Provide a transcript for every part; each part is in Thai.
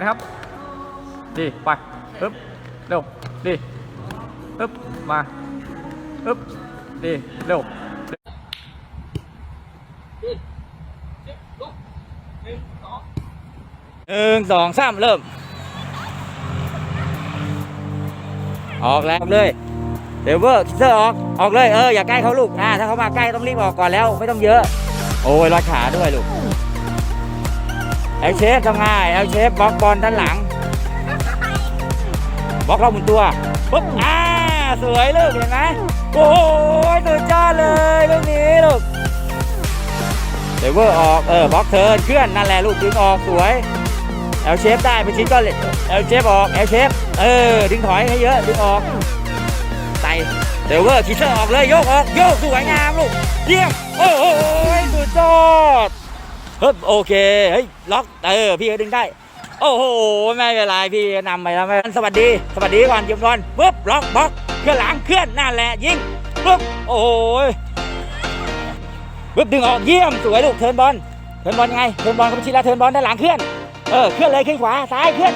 นะครับ ดี ไปปึ๊บเร็ว ดีปึ๊บมาปึ๊บดี เร็วหนึ่งสองสามเริ่ม ออกแล้วเลยเดเวอร์คิเซอร์ออก ออกเลย เออ อย่าใกล้เขาลูก อ่า ถ้าเขามาใกล้ต้องรีบออกก่อนแล้ว ไม่ต้องเยอะ โอ้ยรอยขาด้วยลูก เอลเชฟทำง่ายเอลเชฟบล็อกบอลด้านหลังบล็อกรอบหมุนตัวปุ๊บอ่าสวยลูกเห็นไหมโอ้ยสุดยอดเลยลูกนี้ลูกเดวเวอร์ออกเออบล็อกเทิร์นเคลื่อนนั่นแหละลูกดึงออกสวยเอลเชฟได้ไปชิ้นก็เลยเอลเชฟออกเอลเชฟเออดึงถอยให้เยอะดึงออกไต่เดวเวอร์คิเซอร์ออกเลยโยกออกโยกสวยงามลูกเยี่ยมโอ้โหสุดยอดเฮ้ยโอเคเฮ้ยล็อกเออพี่ก็ดึงได้ โอ้โหไม่เป็นไรพี่นำไปแล้วไม่สวัสดี สวัสดีก่อนยิมบอลปุ๊บล็อกบล็อกเคลื่อนหลังเคลื่อนนั่นแหละยิงปุ๊บโอ้โหปุ๊บดึงออกเยี่ยมสวยลูกเทิร์นบอลเทิร์นบอลยังไงเทิร์นบอลเขาไปชิดแล้วเทิร์นบอลด้านหลังเคลื่อนเออเคลื่อนเลยขึ้นขวาซ้ายเคลื่อน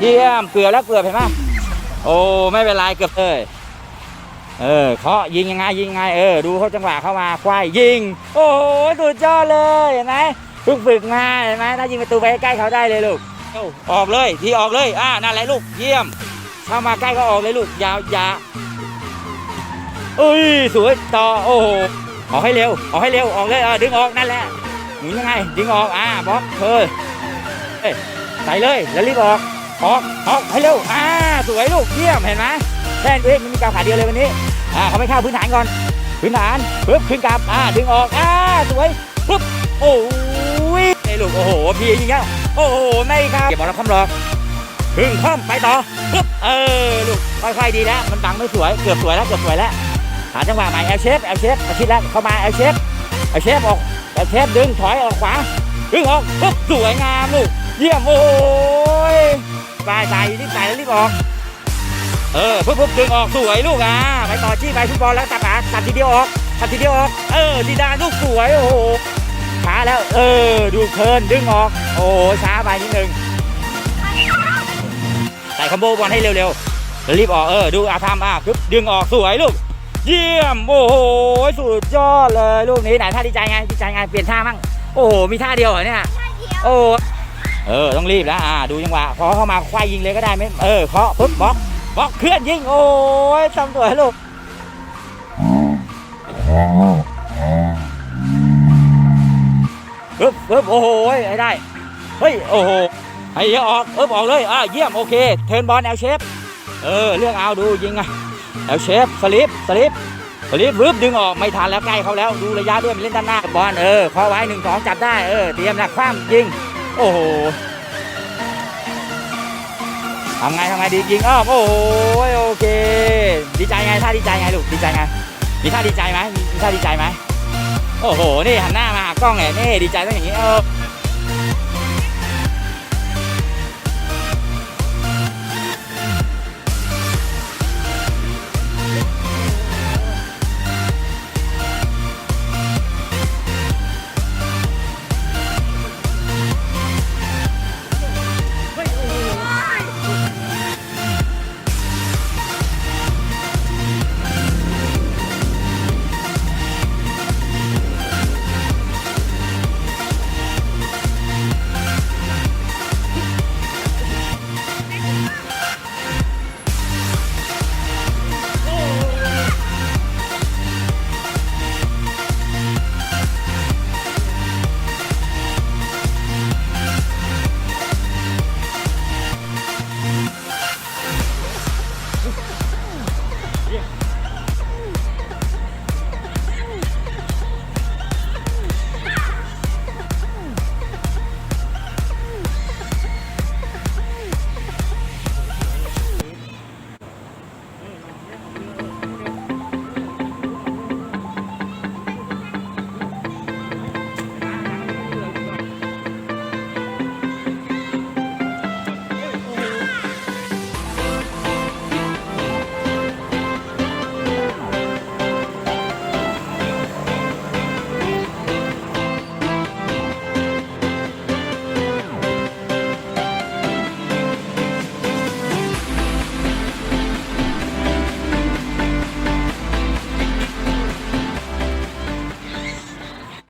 เยี่ยมเกือบแล้วเกือบเห็นไหมโอ้ไม่เป็นไรเกือบเลยเออเคาะยิงยังไงยิงยังไงเออดูเขาจังหวะเข้ามาควายยิง โอ้โหสุดยอดเลยเห็นไหม เพิ่งฝึกมาเห็นไหมถ้ายิงประตูไปใกล้เขาได้เลยลูกเอ้าออกเลยที่ออกเลยอ่านั่นแหละลูกเยี่ยมเข้ามาใกล้ก็ออกเลยลูกยาวอยาอุ้ยสวยต่อโอ้โหออกให้เร็วออกให้เร็วออกเลยเออดึงออกนั่นแหละหมุนยังไงดึงออกอ่าบล็อกเธอเอ้ยใส่เลยแล้วรีบออกออกออกให้เร็วอ่าสวยลูกเยี่ยมเห็นไหมแค่นี้มันมีกาวขาเดียวเลยวันนี้อ่าเขาไม่เข้าพื้นฐานก่อนพื้นฐานปึ๊บขึ้นกลับอ่าดึงออกอ่าสวยปึ๊บโอ้ พี่ยิงเงี้ยโอ้โหไม่ครับเก็บบอลแล้วคำรอพึ่งคล่อมไปต่อปึ๊บเออลูกค่อยๆดีแล้วมันบังไม่สวยเกือบสวยแล้วเกือบสวยแล้วหาจังหวะใหม่เอลเชฟเอลเชฟอาชิดแล้วเข้ามาเอลเชฟเอลเชฟออกเอลเชฟดึงถอยออกขวาดึงออกปุ๊บสวยงามลูกเยี่ยมโอ้ยตายตายรีบตายแล้วรีบออกเออปุ๊บปุ๊บดึงออกสวยลูกอะไปต่อจี้ไปฟุตบอลแล้วตัดขาตัดทีเดียวออกตัดทีเดียวออกเออทีดานลูกสวยโอ้โห แล้ว เออ ดูเทิร์นดึงออก โอ้โหช้าไปนิดนึงใส่คอมโบบอลให้เร็วๆแล้วรีบออก เออ ดูอาทำอะปุ๊บดึงออกสวยลูก เยี่ยม โอ้โห สุดยอดเลยลูกนี้ไหนท่าดีใจไง ดีใจไง เปลี่ยนท่ามั่ง โอ้โห มีท่าเดียวเหรอเนี่ย โอ้เออ ต้องรีบแล้ว อ่า ดูจังหวะ พอเข้ามาควายยิงเลยก็ได้ไหมเออ เคาะปุ๊บบล็อก บล็อกเคลื่อนยิง โอ้ยทำสวยลูก ปึ๊บปึ๊บโอ้โหไอ้ได้ เฮ้ย โอ้โหให้เยอออกปึ๊บออกเลยอ่าเยี่ยม โอเค เทิร์นบอลแอลเชฟเออเรื่องเอาดูยิงไงแอลเชฟสลิปสลิปสลิปปึ๊บดึงออก ไม่ทันแล้วใกล้เขาแล้ว ดูระยะด้วยมันเล่นด้านหน้าบอลเออเคาไว้หนึ่งสองจับได้ เออ เตรียมนะคว้ามยิง โอ้โหทำไงทำไงดียิงอ้อโอ้โหโอเค ดีใจไงท่าดีใจไงลูกดีใจไงมีท่าดีใจไหมมีท่าดีใจไหม โอ้โห นี่หันหน้ามาหากล้องไงนี่ดีใจต้องอย่างนี้เออ